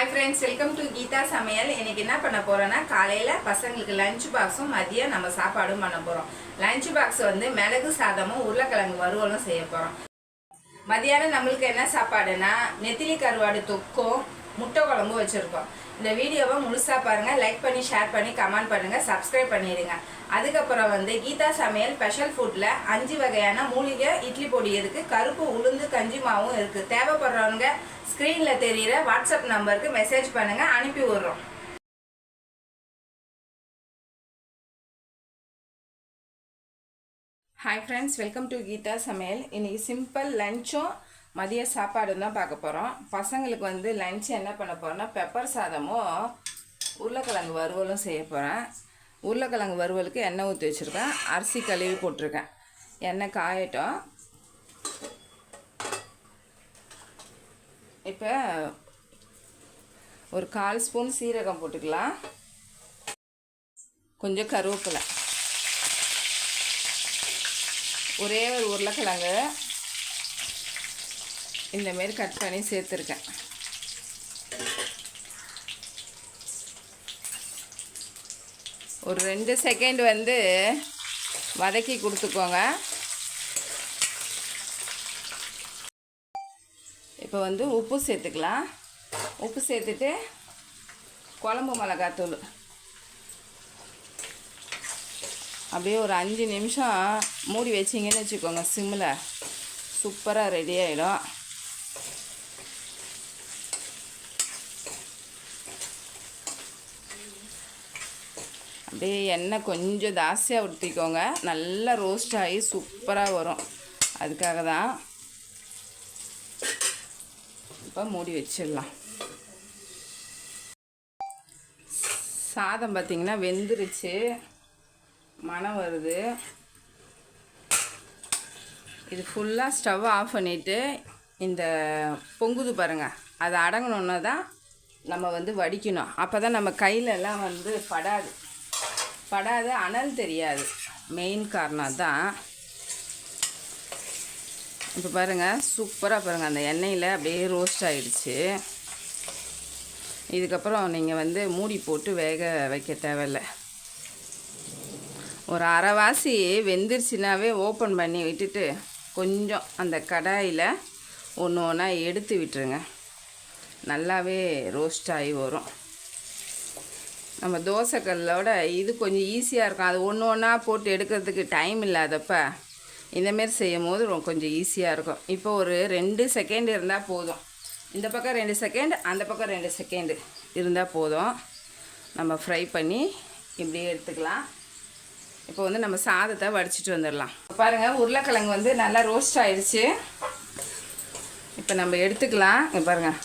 Hi friends welcome to Geetha சமையல் எனக்கு என்ன பண்ண போறோம்னா காலையில பசங்களுக்கு லஞ்ச் பாக்ஸும் மதியம் நம்ம சாப்பாடும் பண்ண போறோம். லஞ்ச் பாக்ஸ் வந்து மிளகு சாதமும் உருளைக்கிழங்கு வறுவலும் செய்ய போகிறோம் மதியானம் நம்மளுக்கு என்ன சாப்பாடுனா நெத்திலி கருவாடு தொக்கும் முட்டை குழம்பு வச்சுருக்கோம். இந்த வீடியோவை முழுசாக பாருங்கள் லைக் பண்ணி ஷேர் பண்ணி கமெண்ட் பண்ணுங்கள் சப்ஸ்கிரைப் பண்ணிடுங்க. அதுக்கப்புறம் வந்து கீதா சமையல் ஸ்பெஷல் ஃபுட்டில் அஞ்சு வகையான மூலிகை இட்லி பொடி இருக்குது கருப்பு உளுந்து கஞ்சி மாவும் இருக்கு. தேவைப்படுறவங்க ஸ்க்ரீனில் தெரியிற வாட்ஸ்அப் நம்பருக்கு மெசேஜ் பண்ணுங்கள் அனுப்பி விடுறோம். Hi friends welcome to Geetha சமையல். இன்றைக்கி சிம்பிள் லஞ்சும் மதிய சாப்பாடும் தான் பார்க்க போகிறோம் பசங்களுக்கு வந்து லஞ்ச் என்ன பண்ண போகிறோம்னா பெப்பர் சாதமும் உருளைக்கிழங்கு வறுவலும் செய்ய போகிறேன் உருளைக்கிழங்கு வறுவலுக்கு எண்ணெய் ஊற்றி வச்சுருக்கேன். அரிசி கழுவி போட்டிருக்கேன். எண்ணெய் காயட்டும். இப்போ ஒரு கால் ஸ்பூன் சீரகம் போட்டுக்கலாம். கொஞ்சம் கருவேப்பிலை. ஒரே ஒரு உருளைக்கிழங்கு. இந்த மாரி கட் பண்ணி சேர்த்துருக்கேன். ஒரு ரெண்டு செகண்ட் வந்து வதக்கி கொடுத்துக்கோங்க. இப்போ வந்து உப்பு சேர்த்துக்கலாம். உப்பு சேர்த்துட்டு குழம்பு மிளகாத்தூள். அப்படியே ஒரு அஞ்சு நிமிஷம் மூடி வச்சிங்கன்னு வச்சுக்கோங்க சிம்மில். சூப்பராக ரெடி ஆகிடும் அப்படியே எண்ணெய் கொஞ்சம் ஜாஸ்தியாக ஊற்றிக்கோங்க நல்லா ரோஸ்ட் ஆகி சூப்பராக வரும். அதுக்காக தான் இப்போ மூடி வச்சிடலாம். சாதம் பார்த்திங்கன்னா வெந்துருச்சு. மணம் வருது. இது ஃபுல்லாக ஸ்டவ் ஆஃப் பண்ணிவிட்டு இந்த பொங்குது பாருங்கள் அது அடங்கணுன்னா தான் நம்ம வந்து வடிக்கணும். அப்போ தான் நம்ம கையிலலாம் வந்து படாது. படாது அனல் தெரியாது. மெயின் காரணம் தான் இப்போ பாருங்கள் சூப்பராக பாருங்கள் அந்த எண்ணெயில் அப்படியே ரோஸ்ட் ஆகிடுச்சு இதுக்கப்புறம் நீங்கள் வந்து மூடி போட்டு வேக வைக்க தேவையில்லை. ஒரு அரைவாசி வெந்துருச்சுனாவே ஓப்பன் பண்ணி விட்டுட்டு கொஞ்சம் அந்த கடாயில் ஒன்று ஒன்றா எடுத்து விட்டுருங்க. நல்லாவே ரோஸ்ட் ஆகி வரும். நம்ம தோசைக்கல்லோட இது கொஞ்சம் ஈஸியாக இருக்கும். அது ஒன்று ஒன்றா போட்டு எடுக்கிறதுக்கு டைம் இல்லாதப்ப இந்தமாரி செய்யும் போது கொஞ்சம் ஈஸியாக இருக்கும். இப்போ ஒரு ரெண்டு செகண்ட் இருந்தால் போதும். இந்த பக்கம் ரெண்டு செகண்ட் அந்த பக்கம் ரெண்டு செகண்டு இருந்தால் போதும். நம்ம ஃப்ரை பண்ணி இப்படியே எடுத்துக்கலாம். இப்போ வந்து நம்ம சாதத்தை வடிச்சிட்டு வந்துடலாம். பாருங்கள் உருளைக்கிழங்கு வந்து நல்லா ரோஸ்ட் ஆயிடுச்சு. இப்போ நம்ம எடுத்துக்கலாம். பாருங்கள்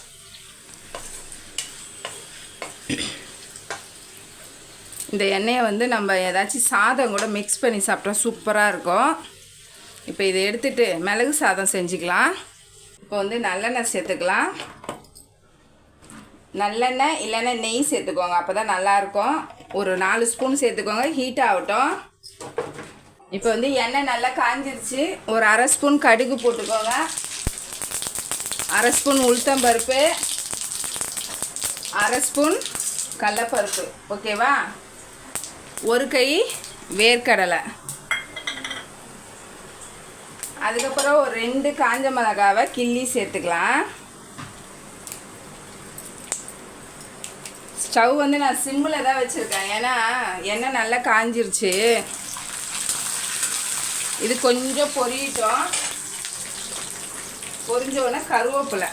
இந்த எண்ணெயை வந்து நம்ம ஏதாச்சும் சாதம் கூட மிக்ஸ் பண்ணி சாப்பிட்டா சூப்பராக இருக்கும். இப்போ இதை எடுத்துட்டு மிளகு சாதம் செஞ்சுக்கலாம். இப்போ வந்து நல்லெண்ணெய் சேர்த்துக்கலாம். நல்லெண்ணெய் இல்லைன்னா நெய் சேர்த்துக்கோங்க அப்போ தான் நல்லாயிருக்கும் ஒரு நாலு ஸ்பூன் சேர்த்துக்கோங்க ஹீட் ஆகட்டும். இப்போ வந்து எண்ணெய் நல்லா காஞ்சிருச்சு. ஒரு அரை ஸ்பூன் கடுகு போட்டுக்கோங்க. அரை ஸ்பூன் உளுத்தம்பருப்பு அரை ஸ்பூன் கடலப்பருப்பு. ஓகேவா ஒரு கை வேர்க்கடலை. அதுக்கப்புறம் ஒரு ரெண்டு காஞ்ச மிளகாவை கிள்ளி சேர்த்துக்கலாம். ஸ்டவ் வந்து நான் சிம்மில் தான் வச்சுருக்கேன். ஏன்னா எண்ணெய் நல்லா காஞ்சிருச்சு. இது கொஞ்சம் பொரியட்டும் பொரிஞ்ச உடனே கருவேப்பிலை.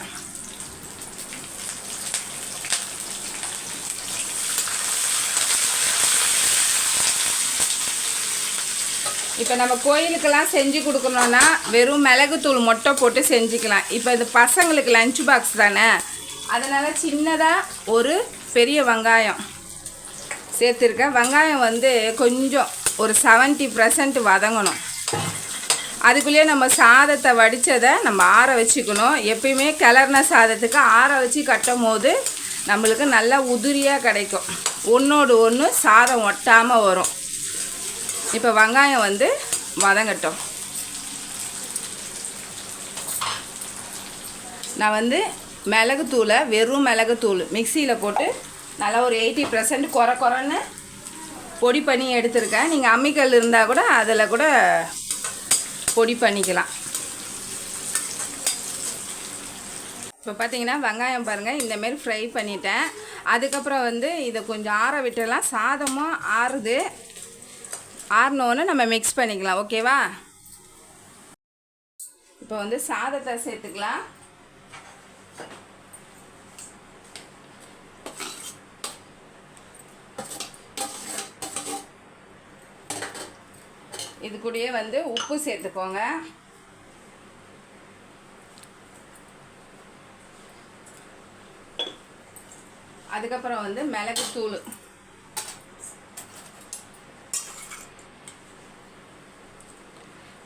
இப்போ நம்ம கோயிலுக்கெல்லாம் செஞ்சு கொடுக்கணுன்னா வெறும் மிளகுத்தூள் மொட்டை போட்டு செஞ்சுக்கலாம். இப்போ இது பசங்களுக்கு லஞ்ச் பாக்ஸ் தானே? அதனால் சின்னதாக ஒரு பெரிய வெங்காயம் சேர்த்துருக்கேன். வெங்காயம் வந்து கொஞ்சம் ஒரு செவன்ட்டி பர்சன்ட் வதங்கணும். அதுக்குள்ளேயே நம்ம சாதத்தை வடித்ததை நம்ம ஆற வச்சுக்கணும். எப்பயுமே கிளறின சாதத்துக்கு ஆற வச்சு கட்டும் போது நம்மளுக்கு நல்லா உதிரியாக கிடைக்கும். ஒன்றோடு ஒன்று சாதம் ஒட்டாமல் வரும். இப்போ வெங்காயம் வந்து வதங்கட்டும். நான் வந்து மிளகுத்தூளை வெறும் மிளகுத்தூள் மிக்சியில் போட்டு நல்லா ஒரு எயிட்டி பர்சன்ட் குறை குறைன்னு பொடி பண்ணி எடுத்திருக்கேன். நீங்கள் அம்மிக்கல் இருந்தால் கூட அதில் கூட பொடி பண்ணிக்கலாம். இப்போ பார்த்தீங்கன்னா வெங்காயம் பாருங்கள் இந்தமாரி ஃப்ரை பண்ணிட்டேன். அதுக்கப்புறம் வந்து இதை கொஞ்சம் ஆற விட்டுலாம் சாதமும் ஆறுது. ஆறினோன்னு நம்ம மிக்ஸ் பண்ணிக்கலாம் ஓகேவா இப்போ வந்து சாதத்தை சேர்த்துக்கலாம். இது கூடயே வந்து உப்பு சேர்த்துக்கோங்க. அதுக்கப்புறம் வந்து மிளகுத்தூள்.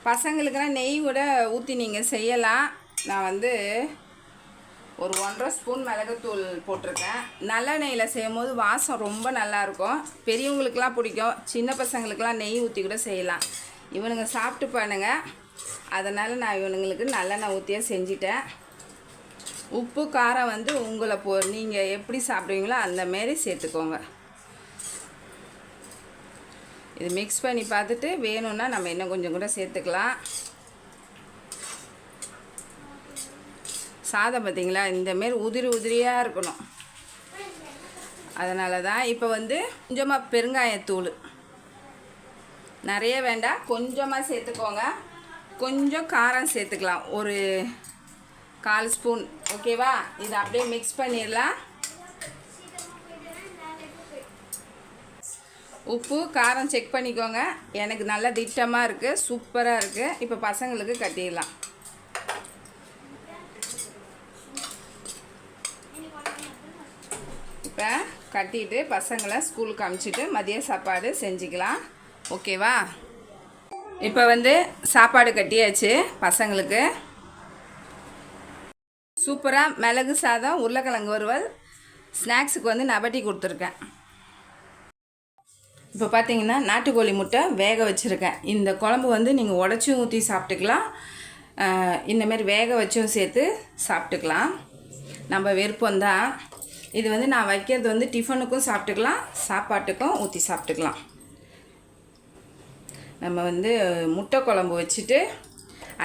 பசங்களுக்குலாம் நெய் கூட ஊற்றி நீங்கள் செய்யலாம். நான் வந்து ஒரு ஒன்றரை ஸ்பூன் மிளகுத்தூள் போட்டிருக்கேன். நல்லெண்ணெயில் செய்யும் போது வாசம் ரொம்ப நல்லாயிருக்கும் பெரியவங்களுக்கெலாம் பிடிக்கும். சின்ன பசங்களுக்கெலாம் நெய் ஊற்றி கூட செய்யலாம். இவனுங்க சாப்பிட்டு பானுங்க அதனால் நான் இவனுங்களுக்கு நல்லெண்ணெய் ஊற்றியே செஞ்சிட்டேன். உப்பு காரம் வந்து உங்களை போ நீங்கள் எப்படி சாப்பிடுவீங்களோ அந்த மாரி சேர்த்துக்கோங்க. இது மிக்ஸ் பண்ணி பார்த்துட்டு வேணும்னா நம்ம இன்னும் கொஞ்சம் கூட சேர்த்துக்கலாம். சாதம் பார்த்தீங்களா? இந்தமாரி உதிரி உதிரியாக இருக்கணும். அதனால தான் இப்போ வந்து கொஞ்சமாக பெருங்காயத்தூள். நிறைய வேண்டாம் கொஞ்சமாக சேர்த்துக்கோங்க. கொஞ்சம் காரம் சேர்த்துக்கலாம். ஒரு கால் ஸ்பூன் ஓகேவா இதை அப்படியே மிக்ஸ் பண்ணிடலாம். உப்பு காரம் செக் பண்ணிக்கோங்க. எனக்கு நல்லா திட்டமாக இருக்குது சூப்பராக இருக்குது இப்போ பசங்களுக்கு கட்டிடலாம். இப்போ கட்டிட்டு பசங்களை ஸ்கூலுக்கு அமுச்சிட்டு மதிய சாப்பாடு செஞ்சுக்கலாம். ஓகேவா? இப்போ வந்து சாப்பாடு கட்டியாச்சு பசங்களுக்கு. சூப்பராக மிளகு சாதம் உருளைக்கிழங்கு வறுவல் ஸ்நாக்ஸுக்கு வந்து நபட்டி கொடுத்துருக்கேன். இப்போ பார்த்தீங்கன்னா நாட்டுக்கோழி முட்டை வேக வச்சுருக்கேன். இந்த குழம்பு வந்து நீங்கள் உடச்சும் ஊற்றி சாப்பிட்டுக்கலாம். இந்தமாரி வேக வச்சும் சேர்த்து சாப்பிட்டுக்கலாம். நம்ம விருப்பம் தான். இது வந்து நான் வைக்கிறது வந்து டிஃபனுக்கும் சாப்பிட்டுக்கலாம் சாப்பாட்டுக்கும் ஊற்றி சாப்பிட்டுக்கலாம். நம்ம வந்து முட்டை குழம்பு வச்சுட்டு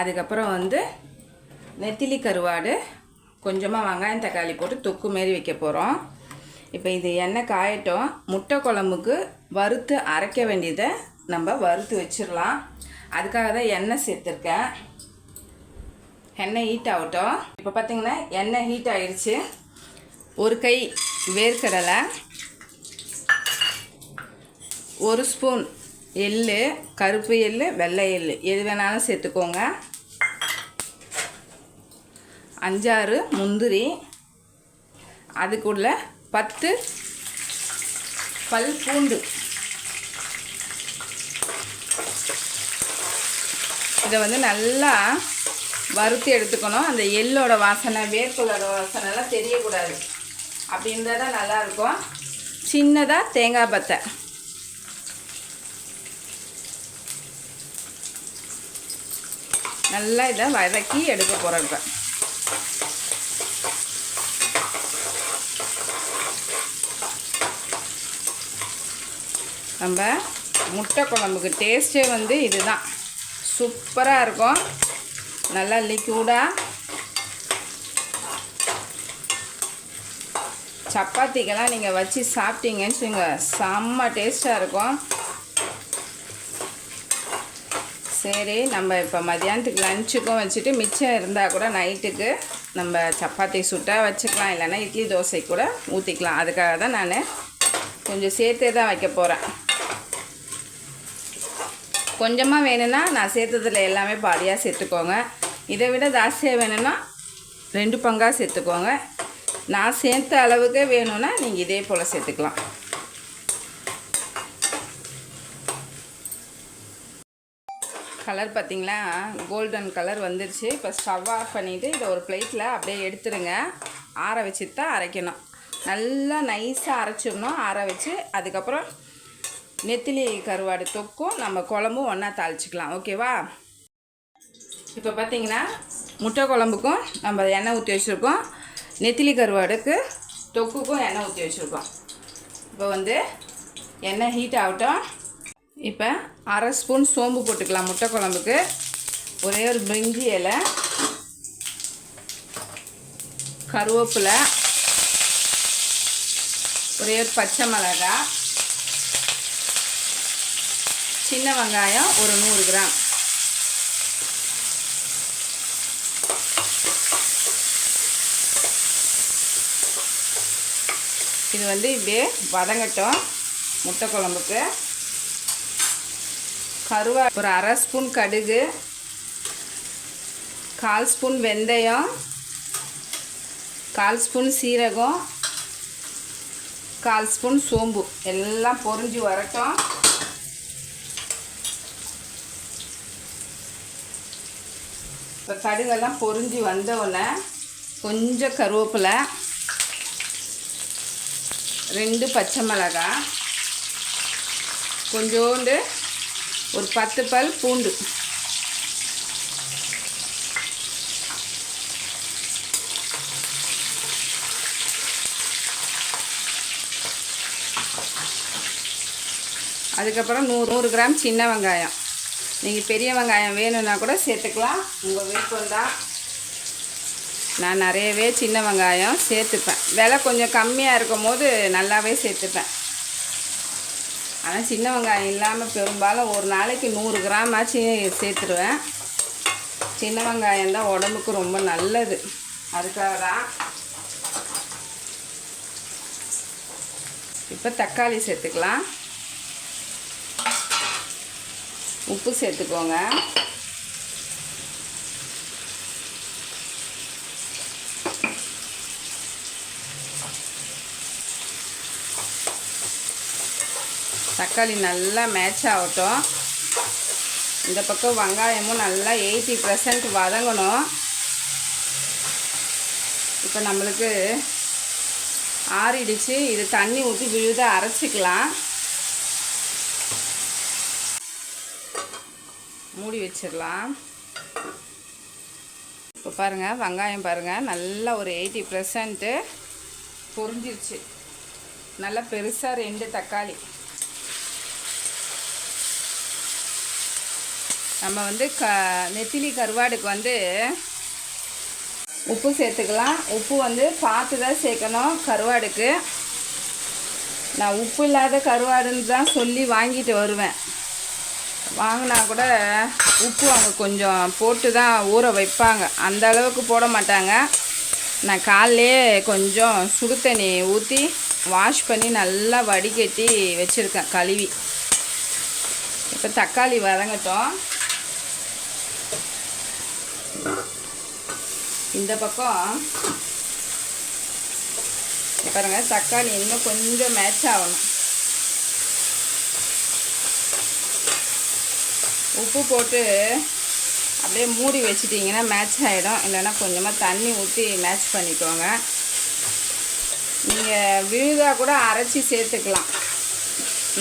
அதுக்கப்புறம் வந்து நெத்திலி கருவாடு கொஞ்சமாக வெங்காயம் தக்காளி போட்டு தொக்கு மாரி வைக்க போகிறோம் இப்போ இது எண்ணெய் காயட்டும். முட்டை குழம்புக்கு வறுத்து அரைக்க வேண்டியதை நம்ம வறுத்து வச்சிடலாம். அதுக்காக தான் எண்ணெய் சேர்த்துருக்கேன். எண்ணெய் ஹீட் ஆகட்டும். இப்போ பார்த்தீங்கன்னா எண்ணெய் ஹீட் ஆகிடுச்சு ஒரு கை வேர்க்கடலை ஒரு ஸ்பூன் எள்ளு கருப்பு எள்ளு வெள்ளை எள்ளு. எது வேணாலும் சேர்த்துக்கோங்க. அஞ்சாறு முந்திரி அதுக்குள்ளே பத்து பல் பூண்டு. இதை வந்து நல்லா வறுத்து எடுத்துக்கணும். அந்த எள்ளோட வாசனை வேர்க்கடலோட வாசனைலாம் தெரியக்கூடாது. அப்படி இருந்தால் தான் நல்லாயிருக்கும். சின்னதாக தேங்காய் பத்தை. நல்லா இதை வதக்கி எடுக்க போகிறேன் இப்போ. நம்ம முட்டை குழம்புக்கு டேஸ்ட்டே வந்து இதுதான். சூப்பராக இருக்கும். நல்லா லிக்யூடாக சப்பாத்திக்கெல்லாம் நீங்கள் வச்சு சாப்பிட்டீங்கன்னு வச்சுங்க செம்ம டேஸ்ட்டாக இருக்கும். சரி நம்ம இப்போ மதியானத்துக்கு லஞ்சுக்கும் வச்சுட்டு மிச்சம் இருந்தால் கூட நைட்டுக்கு நம்ம சப்பாத்தி சுட்டாக வச்சுக்கலாம். இல்லைன்னா இட்லி தோசை கூட ஊற்றிக்கலாம் அதுக்காக தான் நான் கொஞ்சம் சேர்த்தே தான் வைக்க போகிறேன் கொஞ்சமாக வேணும்னா நான் சேர்த்ததில் எல்லாமே பாதியாக சேர்த்துக்கோங்க. இதை விட ஜாஸ்தியாக வேணும்னா ரெண்டு பங்காக சேர்த்துக்கோங்க. நான் சேர்த்த அளவுக்கு வேணும்னா நீங்கள் இதே போல் சேர்த்துக்கலாம். கலர் பார்த்திங்களா கோல்டன் கலர் வந்துருச்சு. இப்போ ஸ்டவ் ஆஃப் பண்ணிவிட்டு இதை ஒரு பிளேட்டில் அப்படியே எடுத்துருங்க. ஆற வச்சு தான் அரைக்கணும். நல்லா நைஸாக அரைச்சிடணும். ஆற வச்சு அதுக்கப்புறம் நெத்திலி கருவாடு தொக்கும் நம்ம குழம்பும் ஒன்றா தாளிச்சிக்கலாம். ஓகேவா இப்போ பார்த்தீங்கன்னா முட்டை குழம்புக்கும் நம்ம எண்ணெய் ஊற்றி வச்சுருக்கோம். நெத்திலி கருவாடுக்கு தொக்குக்கும் எண்ணெய் ஊற்றி வச்சுருக்கோம். இப்போ வந்து எண்ணெய் ஹீட் ஆகட்டும். இப்போ அரை ஸ்பூன் சோம்பு போட்டுக்கலாம் முட்டை குழம்புக்கு. ஒரே ஒரு பிரிஞ்சி இலை கருவேப்பிலை ஒரே ஒரு பச்சை மிளகாய் சின்ன வெங்காயம் ஒரு நூறு கிராம். இது வந்து இப்படியே வதங்கட்டும் முட்டை குழம்புக்கு. கருவா ஒரு அரை ஸ்பூன் கடுகு கால் ஸ்பூன் வெந்தயம் கால் ஸ்பூன் சீரகம் கால் ஸ்பூன் சோம்பு. எல்லாம் பொரிஞ்சு வரட்டும். இப்போ கடுகெல்லாம் பொரிஞ்சு வந்தவுடனே கொஞ்சம் கருவேப்பிலை ரெண்டு பச்சை மிளகாய் கொஞ்சோண்டு ஒரு பத்து பல் பூண்டு. அதுக்கப்புறம் நூறு நூறு கிராம் சின்ன வெங்காயம். நீங்கள் பெரிய வெங்காயம் வேணும்னா கூட சேர்த்துக்கலாம். உங்கள் விருப்பம் தான். நான் நிறையவே சின்ன வெங்காயம் சேர்த்துப்பேன். விலை கொஞ்சம் கம்மியாக இருக்கும் போது நல்லாவே சேர்த்துப்பேன். ஆனால் சின்ன வெங்காயம் இல்லாமல் பெரும்பாலும் ஒரு நாளைக்கு நூறு கிராம் ஆச்சு சேர்த்துருவேன். சின்ன வெங்காயம் தான் உடம்புக்கு ரொம்ப நல்லது. அதுக்காக தான். இப்போ தக்காளி சேர்த்துக்கலாம். உப்பு சேர்த்துக்கோங்க. தக்காளி நல்லா மேட்ச் ஆகட்டும். இந்த பக்கம் வெங்காயமும் நல்லா எயிட்டி பர்சன்ட் வதங்கணும். இப்போ நம்மளுக்கு ஆறிடுச்சு. இது தண்ணி ஊற்றி விழுத அரைச்சிக்கலாம். மூடி வச்சிடலாம். இப்போ பாருங்கள் வெங்காயம் பாருங்கள் நல்லா ஒரு எயிட்டி பர்சன்ட்டு பொரிஞ்சிருச்சு. நல்லா பெருசாக ரெண்டு தக்காளி. நம்ம வந்து க நெத்திலி கருவாடுக்கு வந்து உப்பு சேர்த்துக்கலாம். உப்பு வந்து பார்த்து தான் சேர்க்கணும் கருவாடுக்கு. நான் உப்பு இல்லாத கருவாடுன்னு தான் சொல்லி வாங்கிட்டு வருவேன். வாங்கினா கூட உப்பு அவங்க கொஞ்சம் போட்டு தான் ஊற வைப்பாங்க. அந்த அளவுக்கு போட மாட்டாங்க. நான் காலையே கொஞ்சம் சுடு தண்ணி ஊற்றி வாஷ் பண்ணி நல்லா வடிகட்டி வச்சுருக்கேன் கழுவி. இப்போ தக்காளி வதங்கட்டும். இந்த பக்கம் பாருங்க தக்காளி இன்னும் கொஞ்சம் மேட்ச் ஆகணும். உப்பு போட்டு அப்படியே மூடி வச்சிட்டிங்கன்னா மேட்ச் ஆகிடும் இல்லைன்னா கொஞ்சமாக தண்ணி ஊற்றி மேட்ச் பண்ணிக்கோங்க. நீங்கள் விழுதாக கூட அரைச்சி சேர்த்துக்கலாம்.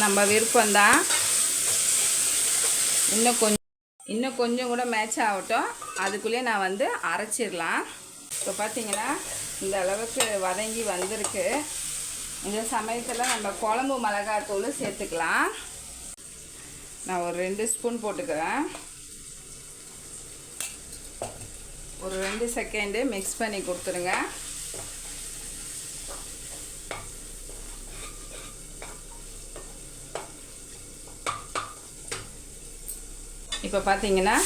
நம்ம விருப்பம்தான். இன்னும் கொஞ்சம் இன்னும் கொஞ்சம் கூட மேட்ச் ஆகட்டும். அதுக்குள்ளேயே நான் வந்து அரைச்சிடலாம். இப்போ பார்த்தீங்கன்னா இந்த அளவுக்கு வதங்கி வந்திருக்கு. இந்த சமயத்தில் நம்ம குழம்பு மிளகாத்தூள் சேர்த்துக்கலாம். நான் ஒரு ரெண்டு ஸ்பூன் போட்டுக்கிறேன். ஒரு ரெண்டு செகண்டு மிக்ஸ் பண்ணி கொடுத்துருங்க. இப்போ பார்த்தீங்கன்னா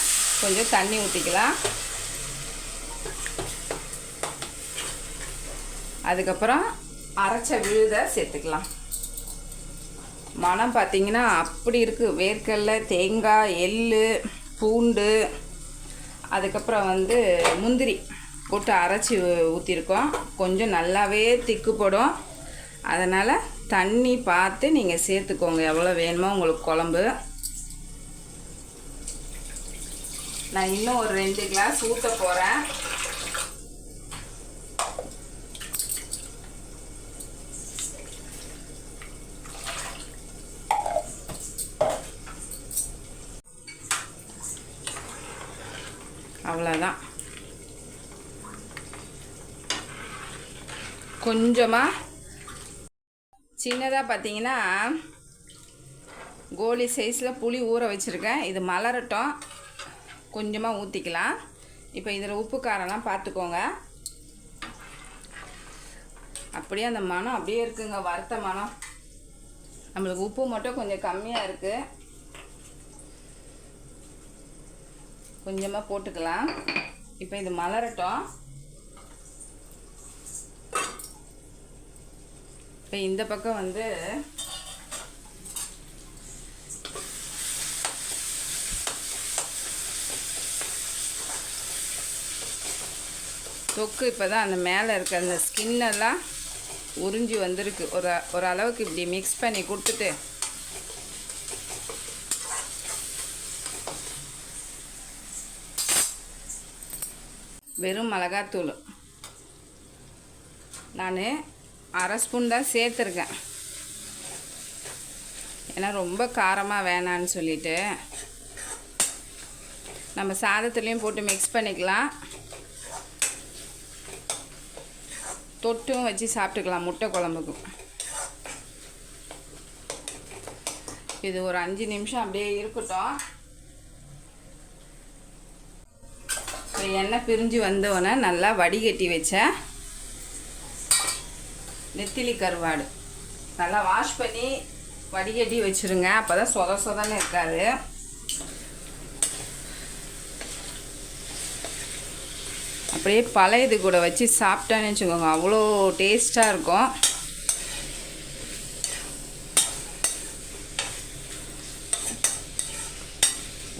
கொஞ்சம் தண்ணி ஊற்றிக்கலாம் அதுக்கப்புறம் அரைச்ச விழுதை சேர்த்துக்கலாம். மனம் பார்த்தீங்கன்னா அப்படி இருக்குது வேர்க்கடலை தேங்காய் எள் பூண்டு அதுக்கப்புறம் வந்து முந்திரி போட்டு அரைச்சி ஊற்றிருக்கோம் கொஞ்சம் நல்லாவே திக்குப்படும் அதனால் தண்ணி பார்த்து நீங்கள் சேர்த்துக்கோங்க. எவ்வளோ வேணுமோ உங்களுக்கு குழம்பு. நான் இன்னும் ஒரு ரெண்டு கிளாஸ் ஊற்ற போகிறேன் அவ்வளோதான் கொஞ்சமாக சின்னதாக பார்த்தீங்கன்னா கோலி சைஸில் புளி ஊற வச்சுருக்கேன். இது மலரட்டும். கொஞ்சமாக ஊற்றிக்கலாம் இப்போ இதில் உப்பு காரம்லாம் பார்த்துக்கோங்க அப்படியே அந்த மனம் அப்படியே இருக்குங்க வறுத்த மனம். நம்மளுக்கு உப்பு மட்டும் கொஞ்சம் கம்மியாக இருக்குது கொஞ்சமாக போட்டுக்கலாம். இப்போ இது மலரட்டும். இப்போ இந்த பக்கம் வந்து தொக்கு இப்போ தான் அந்த மேலே இருக்க அந்த ஸ்கின்னெல்லாம் உறிஞ்சி வந்திருக்கு. ஒரு ஒரு அளவுக்கு இப்படி மிக்ஸ் பண்ணி கொடுத்துட்டு வெறும் மிளகாத்தூள். நான் அரை ஸ்பூன் தான் சேர்த்துருக்கேன். ஏன்னா ரொம்ப காரமாக வேணான்னு சொல்லிட்டு. நம்ம சாதத்துலேயும் போட்டு மிக்ஸ் பண்ணிக்கலாம். தொட்டும் வச்சு சாப்பிட்டுக்கலாம் முட்டை குழம்புக்கும். இது ஒரு அஞ்சு நிமிஷம் அப்படியே இருக்கட்டும். இப்போ எண்ணெய் பிரிஞ்சு வந்தோடனே நல்லா வடிகட்டி வச்ச நெத்திலி கருவாடு. நல்லா வாஷ் பண்ணி வடிகட்டி வச்சுருங்க. அப்போ தான் சொத சொதன்னு இருக்காது. அப்படியே பழையது கூட வச்சு சாப்பிட்டேன்னு வச்சுக்கோங்க. அவ்வளோ டேஸ்ட்டாக இருக்கும்.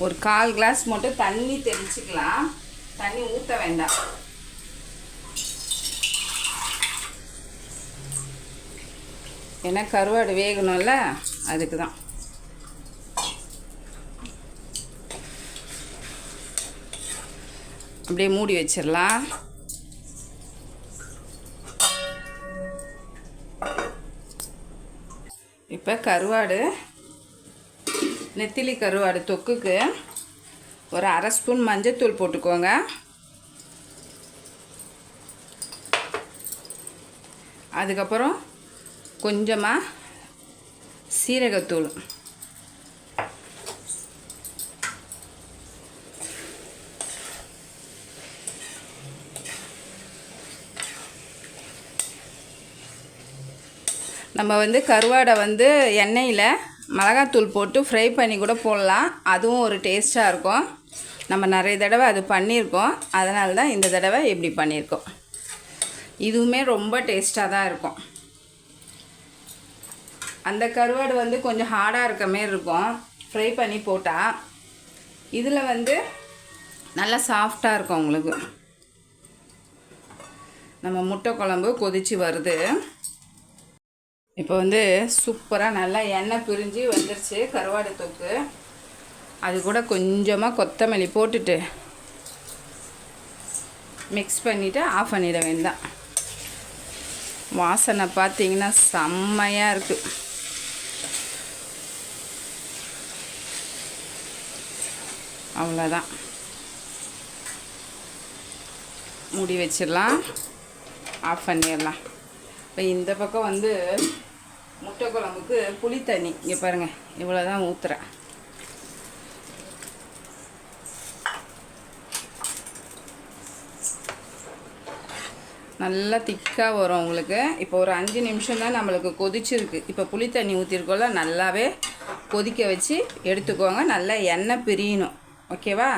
ஒரு கால் கிளாஸ் மட்டும் தண்ணி தெளிச்சுக்கலாம். தண்ணி ஊற்ற வேண்டாம். ஏன்னா கருவாடு வேகணும்ல அதுக்கு தான் அப்படியே மூடி வச்சிடலாம். இப்போ கருவாடு நெத்திலி கருவாடு தொக்குக்கு ஒரு அரை ஸ்பூன் மஞ்சத்தூள் போட்டுக்கோங்க. அதுக்கப்புறம் கொஞ்சமாக சீரகத்தூள். நம்ம வந்து கருவாடை வந்து எண்ணெயில் மிளகாத்தூள் போட்டு ஃப்ரை பண்ணி கூட போடலாம். அதுவும் ஒரு டேஸ்ட்டாக இருக்கும். நம்ம நிறைய தடவை அது பண்ணியிருக்கோம். அதனால தான் இந்த தடவை இப்படி பண்ணியிருக்கோம். இதுவுமே ரொம்ப டேஸ்ட்டாக தான் இருக்கும். அந்த கருவாடு வந்து கொஞ்சம் ஹார்டாக இருக்க மாரி இருக்கும். ஃப்ரை பண்ணி போட்டால் இதில் வந்து நல்லா சாஃப்டாக இருக்கும் உங்களுக்கு. நம்ம முட்டை குழம்பு கொதிச்சு வருது. இப்போ வந்து சூப்பராக நல்லா எண்ணெய் பிரிஞ்சு வந்துருச்சு கருவாடு தொக்கு. அது கூட கொஞ்சமாக கொத்தமல்லி போட்டுட்டு மிக்ஸ் பண்ணிவிட்டு ஆஃப் பண்ணிட வேண்டாம். வாசனை பார்த்தீங்கன்னா செம்மையாக இருக்குது அவ்வளோதான் மூடி வச்சிடலாம். ஆஃப் பண்ணிடலாம். இப்போ இந்த பக்கம் வந்து முட்டை குழம்புக்கு புளி தண்ணி இங்கே பாருங்கள் இவ்வளோ தான் ஊற்றுறேன் நல்லா திக்காக வரும் உங்களுக்கு. இப்போ ஒரு அஞ்சு நிமிஷம் தான் நம்மளுக்கு கொதிச்சிருக்கு. இப்போ புளி தண்ணி ஊற்றிருக்கோம்ல நல்லாவே கொதிக்க வச்சு எடுத்துக்கோங்க. நல்லா எண்ணெய் பிரியணும். ஓகேவா?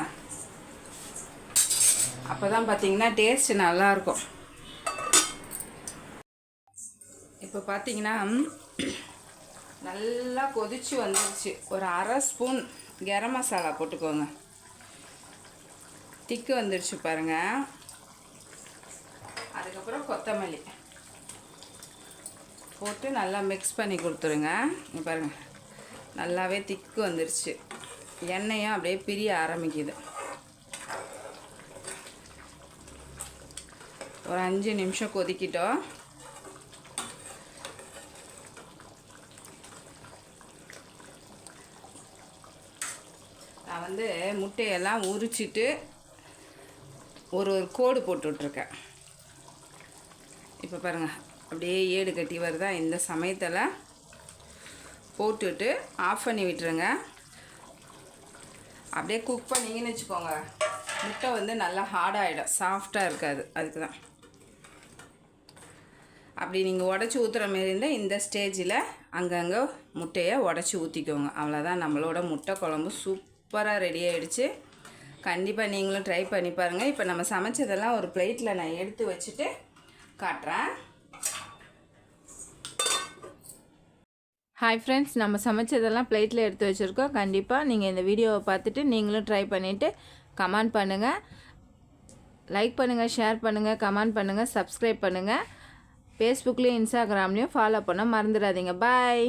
அப்போ தான் பார்த்தீங்கன்னா டேஸ்ட் நல்லாயிருக்கும். இப்போ பார்த்தீங்கன்னா நல்லா கொதிச்சு வந்துருச்சு. ஒரு அரை ஸ்பூன் கரம் மசாலா போட்டுக்கோங்க. திக்கு வந்துருச்சு பாருங்கள் அதுக்கப்புறம் கொத்தமல்லி. போட்டு நல்லா மிக்ஸ் பண்ணி கொடுத்துருங்க. பாருங்கள் நல்லாவே திக்கு வந்துருச்சு. எண்ணெயும் அப்படியே பிரிய ஆரம்பிக்குது. ஒரு அஞ்சு நிமிஷம் கொதிக்கிட்டோம். நான் வந்து முட்டையெல்லாம் உரிச்சிட்டு ஒரு ஒரு கோடு போட்டு விட்ருக்கேன் இப்போ பாருங்கள் அப்படியே ஏடு கட்டி வருதா? இந்த சமயத்தில் போட்டுட்டு ஆஃப் பண்ணி விட்டுருங்க. அப்படியே குக் பண்ணிங்கன்னு வச்சுக்கோங்க. முட்டை வந்து நல்லா ஹார்டாகிடும் சாஃப்டாக இருக்காது. அதுக்கு தான் அப்படி நீங்கள் உடச்சி ஊற்றுற மாரி இருந்தால் இந்த ஸ்டேஜில் அங்கங்கே முட்டையை உடச்சி ஊற்றிக்கோங்க அவ்வளோதான் நம்மளோட முட்டை குழம்பு சூப்பராக ரெடி ஆகிடுச்சு கண்டிப்பாக நீங்களும் ட்ரை பண்ணி பாருங்கள் இப்போ நம்ம சமைச்சதெல்லாம் ஒரு பிளேட்டில் நான் எடுத்து வச்சுட்டு காட்டுறேன். ஹாய் ஃப்ரெண்ட்ஸ் நம்ம சமைச்சதெல்லாம் பிளேட்டில் எடுத்து வச்சுருக்கோம். கண்டிப்பாக நீங்கள் இந்த வீடியோவை பார்த்துட்டு நீங்களும் ட்ரை பண்ணிவிட்டு கமெண்ட் பண்ணுங்கள் லைக் பண்ணுங்கள் ஷேர் பண்ணுங்கள் கமெண்ட் பண்ணுங்கள் சப்ஸ்கிரைப் பண்ணுங்கள் ஃபேஸ்புக்லேயும் இன்ஸ்டாகிராம்லேயும் ஃபாலோ பண்ண மறந்துடாதீங்க. பாய்